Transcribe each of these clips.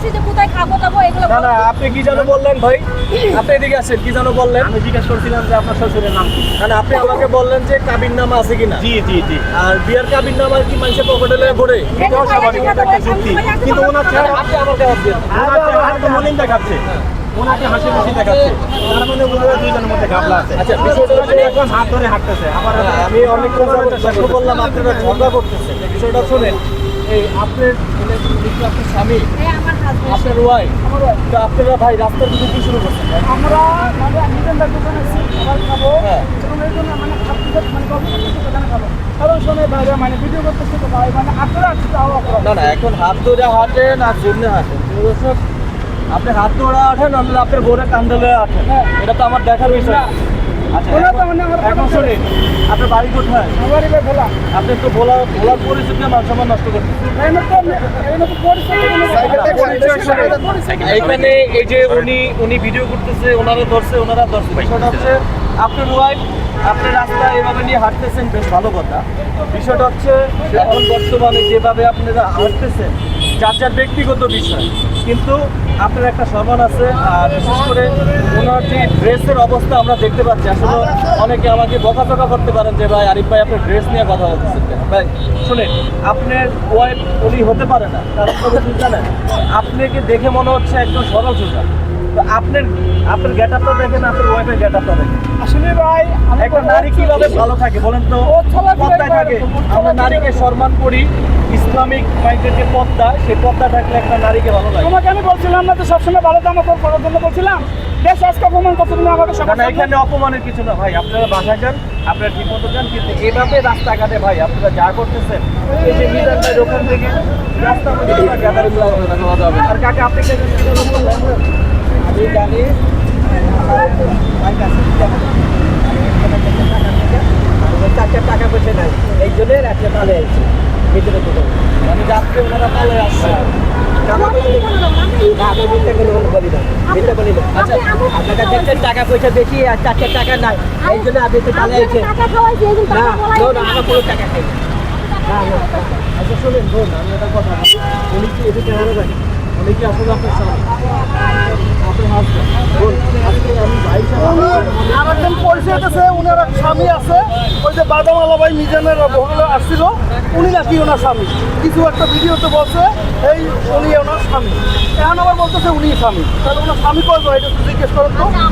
বলতেছি যে কোথায় খাব দাবো এগুলো না না আপনি কি যেন বললেন ভাই? আপনি এদিকে আসেন কি যেন বললেন? আমি জিজ্ঞেস করছিলাম যে আপনার শ্বশুরের নাম কি? না আপনি আমাকে বললেন যে কাবির নামা আছে কিনা। জি জি জি। আর বিয়ার কাবির নামা কি মানুষের পকেটে লয়ে ঘোরে এটাও স্বাভাবিক, এটা একটা যুক্তি। কিন্তু ওনার চেহারা আপনি আমাকে হাত দিন ওনার চেহারা তো মলিন দেখাচ্ছে। ওনাকে হাসি খুশি দেখাচ্ছে। তার মানে ওনারা দুইজনের মধ্যে ঘাবলা আছে। আচ্ছা, বিষয়টা হচ্ছে- এখন হাত ধরে হাঁটতেছে। আবার আমি অনেক কথা লক্ষ্য করলাম আপনারা ঝগড়া করতেছেন এই বিষয়টা শুনেন। এই আপনার মানে দেখি আপনার স্বামী এই আপনার ওয়াই তো আপনারা ভাই রাস্তার দিকে কি শুরু করছেন আমরা মানে নিজেদের দোকানে এসেছি খাবার খাব হ্যাঁ। এবং এই জন্য মানে মানে দোকানে খাব। কারণ শোনে মানে ভিডিও করতেছি তো ভাই মানে আপনারা আসছে তাও না না এখন হাত ধরে হাঁটেন আর জন্য হাঁটেন। আপনি হাত ধরে হাঁটেন অন্য আপনার বোরে কান্দে লয়ে হাঁটেন। হ্যাঁ। এটা তো আমার দেখার বিষয়। আচ্ছা আপনার বাড়ি কোথায়? আপনি তো ভোলা ভোলার মান সম্মান নষ্ট এই এখানে যে উনি উনি ভিডিও করতেছে ওনারা ধরছে ওনারা ধরছে। বিষয়টা হচ্ছে আপনার ওয়াইফ আপনি রাস্তা এভাবে নিয়ে হাঁটতেছেন বেশ ভালো কথা। বিষয়টা হচ্ছে এখন বর্তমানে যেভাবে আপনারা হাঁটতেছেন যার যার ব্যক্তিগত বিষয়। কিন্তু আপনার একটা সম্মান আছে, আর বিশেষ করে ওনার যে ড্রেসের অবস্থা আমরা দেখতে পাচ্ছি, আসলে অনেকে আমাকে বকা বকাচকা করতে পারেন যে, ভাই, আরিফ ভাই, আপনার ড্রেস নিয়ে কথা বলতেছেন? ভাই, শুনেন, আপনার ওয়াইফ উনি হতে পারে না, কারণ জানেন? আপনাকে দেখে মনে হচ্ছে একজন সরল সোজা। তো আপনার আপনার গেট আপটা দেখেন আপনার ওয়াইফের গেট আপটা দেখেন। আসলে ভাই একটা নারী কীভাবে ভালো থাকে বলেন তো? ও পদ্মায় থাকে। আমরা নারীকে সম্মান করি ইসলামিক মাইন্ডের যে পদ্মা সেই পদ্মা থাকলে একটা নারীকে ভালো লাগে। তোমাকে আমি বলছিলাম না তো সবসময় ভালো দাম করার জন্য বলছিলাম। দেশ আজকে অপমান করছ তুমি আমাকে সামনে। এখানে অপমানের কিছু না ভাই আপনারা বাসা যান আপনারা ঠিক মতো যান কিন্তু এভাবে রাস্তাঘাটে ভাই আপনারা যা করতেছেন এই যে মিজান ভাই ওখান থেকে রাস্তার মধ্যে। আর কাকা আপনি কি জানেন কি জন্য বললেন? আমি জানি আমার কাছে চার চার টাকা পয়সা নাই এই জন্য রাত্রে পালে আইছি ভিতরে দোকান মানে রাত্রে ওনারা পালে আসছে? আমি আমি টাকা পয়সা বেশি আর চার চার টাকা নাই এই জন্য আপনি তো পালে আমি জন্য না টাকা খাই না আচ্ছা শুনেন বোন আমি একটা কথা বলি। কি এদিকে হারে ভাই আসলে আপনার স্বামী আপনার হাজবেন্ড বোন আজকে আমি ভাই সাহেব আর একজন পরিচয় আছে উনার এক স্বামী আছে। ওই যে বাদামালা ভাই মিজানের বহলে আসছিল উনি নাকি ওনার স্বামী। কিছু একটা ভিডিওতে বলছে এই উনি ওনার স্বামী। এখন আবার বলতেছে উনি স্বামী। তাহলে ওনার স্বামী কয় এটা জিজ্ঞেস করেন তো। আচ্ছা,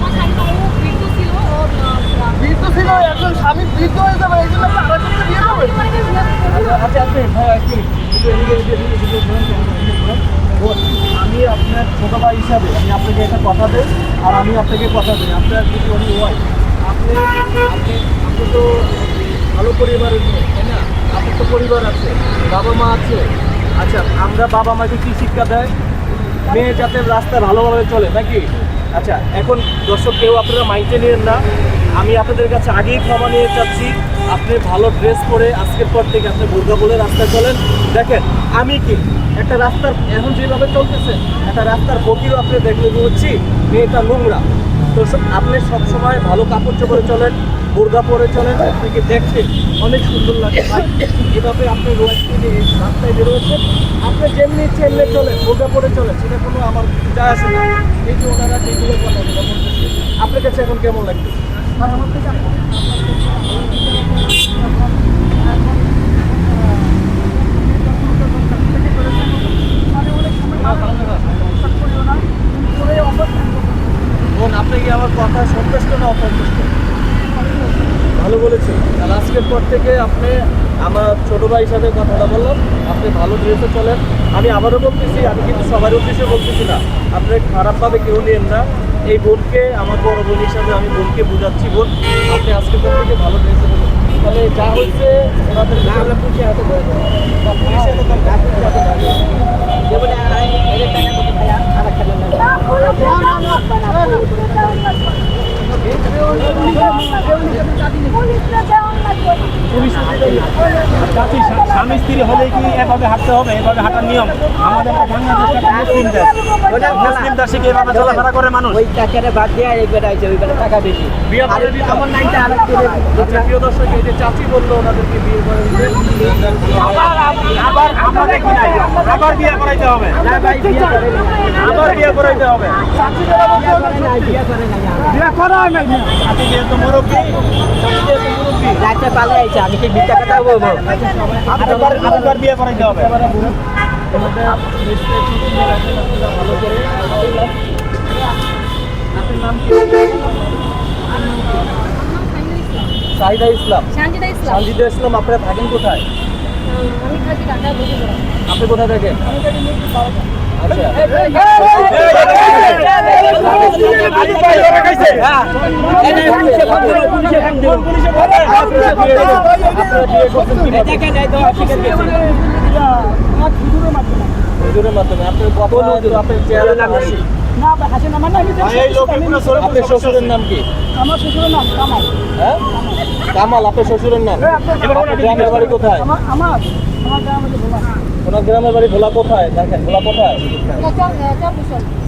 বৃদ্ধ ছিল, একজন স্বামী বৃদ্ধ হয়ে যাবে এই জন্য আরেকজনকে বিয়ে বিয়ে করব? আচ্ছা আপনি ভাই একটু একটু এদিকে এদিকে এদিকে এদিকে ঘুরেন তো, এদিকে ঘুরেন। বোন, আমি আপনার ছোট হিসাবে আমি আপনাকে একটা কথা দেই, আর আমি আপনাকে কথা দিই। আপনার যদি উনি হয়, আপনি আপনি আপনি তো ভালো পরিবারের তাই না? আপনার তো পরিবার আছে, বাবা মা আছে। আচ্ছা আমরা বাবা মাকে কী শিক্ষা দেয়? মেয়ে যাতে রাস্তায় ভালোভাবে চলে, নাকি? আচ্ছা এখন দর্শক, কেউ আপনারা মাইন্ডে নেন না। আমি আপনাদের কাছে আগেই ক্ষমা নিয়ে চাচ্ছি আপনি ভালো ড্রেস পরে আজকের পর থেকে আপনি বোরগা বলে রাস্তায় চলেন। দেখেন, আমি কি? একটা রাস্তার, এখন যেভাবে চলতেছে, একটা রাস্তার বকিও আপনি দেখলে বুঝছি, মেয়েটা নোংরা। তো আপনি সবসময় ভালো কাপড় চোপড়ে চলেন বোরগা পরে চলেন, আপনাকে দেখতে অনেক সুন্দর লাগে। এভাবে আপনি রাস্তায় বেরোচ্ছেন আপনি যেমনি ইচ্ছে চলেন বোরগা পরে চলেন, সেটা কোনো আমার যায় আসে না। এই যে ওনারা যেগুলো কথা আপনার কাছে এখন কেমন লাগবে আর আমার থেকে আপনার মানে অনেক সময় বিশ্বাস করিও না করে অবস্থা বোন আপনি কি আমার কথা সন্তুষ্ট না অসন্তুষ্ট ভালো বলেছেন আর আজকের পর থেকে আপনি আমার ছোট ভাই হিসাবে কথাটা বললাম। আপনি ভালো ড্রেসে চলেন। আমি আবারও বলতেছি আমি কিন্তু সবার উদ্দেশ্যে বলতেছি না। আপনি খারাপভাবে কেউ নেন না। এই বোনকে আমার বড় বোন হিসাবে আমি বোনকে বোঝাচ্ছি বোন। আপনি আজকের পর থেকে ভালো ড্রেসে বলুন তাহলে যা হচ্ছে ওনাদের না আমরা পুষে হাতে ধরে দেবো। পুলিশের তো হাতে ধরে যেমন আর একটা না। না, পুলিশ দেওয়া লাগবে না, পুলিশকে দেওয়া লাগবে না। পুলিশকে দেওয়া লাগবে না। পুলিশ চাচি স্বামী স্ত্রী হলেই কি কি এভাবে হাঁটতে হবে? এভাবে হাঁটার নিয়ম? আমাদের মুসলিম দেশ। মুসলিম দেশে কি এভাবে চলাফেরা করে মানুষ? ওই টাকাটা বাদ দিয়ে এই বেটা আছে ওই বেটা টাকা বেশি। আচ্ছা প্রিয় দর্শক এই যে চাচি বলল ওনাদেরকে বিয়ে করে আবার আবার আমরা দেখি নাই? আবার বিয়ে করাইতে হবে। না ভাই বিয়ে করে না আবার বিয়ে করাইতে হবে। বিয়ে করে নাই বিয়ে করে নাই। বিয়ে করা নাই। না চাচি যেহেতু রাতে পালে আইছে আমি কি বিটা কথা বলব? আরেকবার আরেকবার বিয়ে করাইতে হবে। সাহিদা ইসলাম। সানজিদা ইসলাম। সানজিদা ইসলাম আপনারা থাকেন কোথায়? আমি থাকি ঢাকা আপনি কোথায় থাকেন? মাধ্যমে আপনার চেহারা নাম হাসি না ভাই নাম লোকের আপনার শ্বশুরের নাম কি? আমার শ্বশুরের নাম কামাল। হ্যাঁ? কামাল আপনার শ্বশুরের নাম? গ্রামের বাড়ি কোথায়? আমার ওনার গ্রামের বাড়ি ভোলা কোথায়? দেখেন ভোলা কোথায়?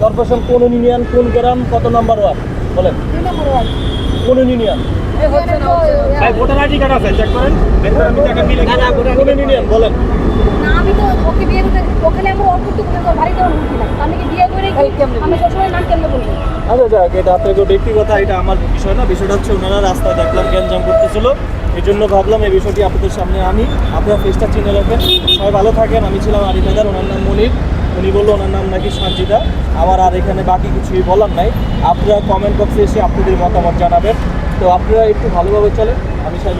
কর্পোরেশন কোন ইউনিয়ন কোন গ্রাম কত নম্বর ওয়ার্ড? বলেন। কোন ইউনিয়ন? ভোটার আইডি কার্ড আছে চেক করেন। আমি টাকা মিলে না, না, voter কোন ইউনিয়ন? বলেন। না আমি তো ওকে ওখানে আমার বাড়িতে আমার মুক্তি নাই আমি কি বিয়ে করে কি আমি সবসময় নাম কেমনে বলব আচ্ছা যাক এটা আপনাকে ব্যক্তিগত এটা আমার বিষয় না, বিষয়টা হচ্ছে ওনারা রাস্তায় দেখলাম, গ্যাঞ্জাম করতেছিল। এই জন্য ভাবলাম এই বিষয়টি আপনাদের সামনে আনি। আপনারা ফেসটা চিনে রাখবেন। সবাই ভালো থাকেন। আমি ছিলাম আরিফাদার ওনার নাম মনির। উনি বলল ওনার নাম নাকি সঞ্জিতা আমার আর এখানে বাকি কিছুই বলার নাই। আপনারা কমেন্ট বক্সে এসে আপনাদের মতামত জানাবেন। তো আপনারা একটু ভালোভাবে চলেন। আমি সাহেব